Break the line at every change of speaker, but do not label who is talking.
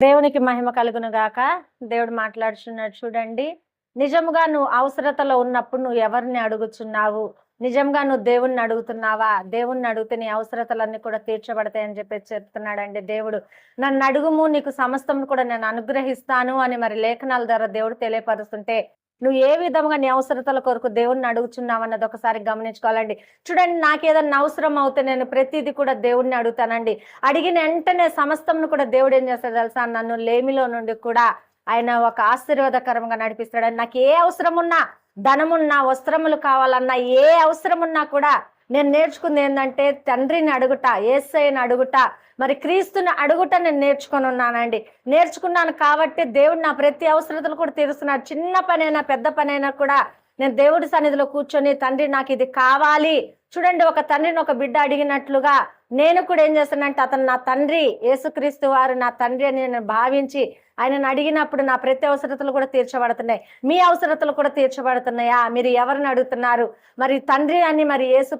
దేవునికి మహిమ కలుగును గాక. దేవుడు మాట్లాడుచున్నాడు చూడండి. నిజముగా నువ్వు అవసరతలో ఉన్నప్పుడు నువ్వు ఎవరిని అడుగుచున్నావు? నిజంగా నువ్వు దేవుణ్ణి అడుగుతున్నావా? దేవుణ్ణి అడిగితే నీ అవసరతలన్నీ కూడా తీర్చబడతాయని చెప్పి చెప్తున్నాడండి దేవుడు. నన్ను అడుగుము నీకు సమస్తం కూడా నేను అనుగ్రహిస్తాను అని మరి లేఖనాల ద్వారా దేవుడు తెలియపరుస్తుంటే నువ్వు ఏ విధంగా నీ అవసరతల కొరకు దేవుణ్ణి అడుగుచున్నావు అన్నది ఒకసారి గమనించుకోవాలండి. చూడండి నాకేదన్నా అవసరం అవుతే నేను ప్రతిదీ కూడా దేవుణ్ణి అడుగుతానండి. అడిగిన వెంటనే సమస్తంను కూడా దేవుడు ఏం చేస్తాడు తెలుసా? నన్ను లేమిలో నుండి కూడా ఆయన ఒక ఆశీర్వాదకరంగా నడిపిస్తాడు. నాకు ఏ అవసరం ఉన్నా ధనమున్నా వస్త్రములు కావాలన్నా ఏ అవసరం ఉన్నా కూడా నేను నేర్చుకుంది ఏంటంటే తండ్రిని అడుగుట ఏసైని అడుగుట మరి క్రీస్తుని అడుగుట నేను నేర్చుకొని ఉన్నానండి. నేర్చుకున్నాను కాబట్టి దేవుడు నా ప్రతి అవసరతలు కూడా తీరుస్తున్నాడు. చిన్న పనైనా పెద్ద పనైనా కూడా నేను దేవుడి సన్నిధిలో కూర్చొని తండ్రి నాకు ఇది కావాలి. చూడండి ఒక తండ్రిని ఒక బిడ్డ అడిగినట్లుగా నేను కూడా ఏం చేస్తానంటే అతను నా తండ్రి యేసుక్రీస్తు వారు నా తండ్రి అని నేను భావించి ఆయనను అడిగినప్పుడు నా ప్రతి అవసరతలు కూడా తీర్చబడుతున్నాయి. మీ అవసరతలు కూడా తీర్చబడుతున్నాయా? మీరు ఎవరిని అడుగుతున్నారు? మరి తండ్రి అని మరి యేసు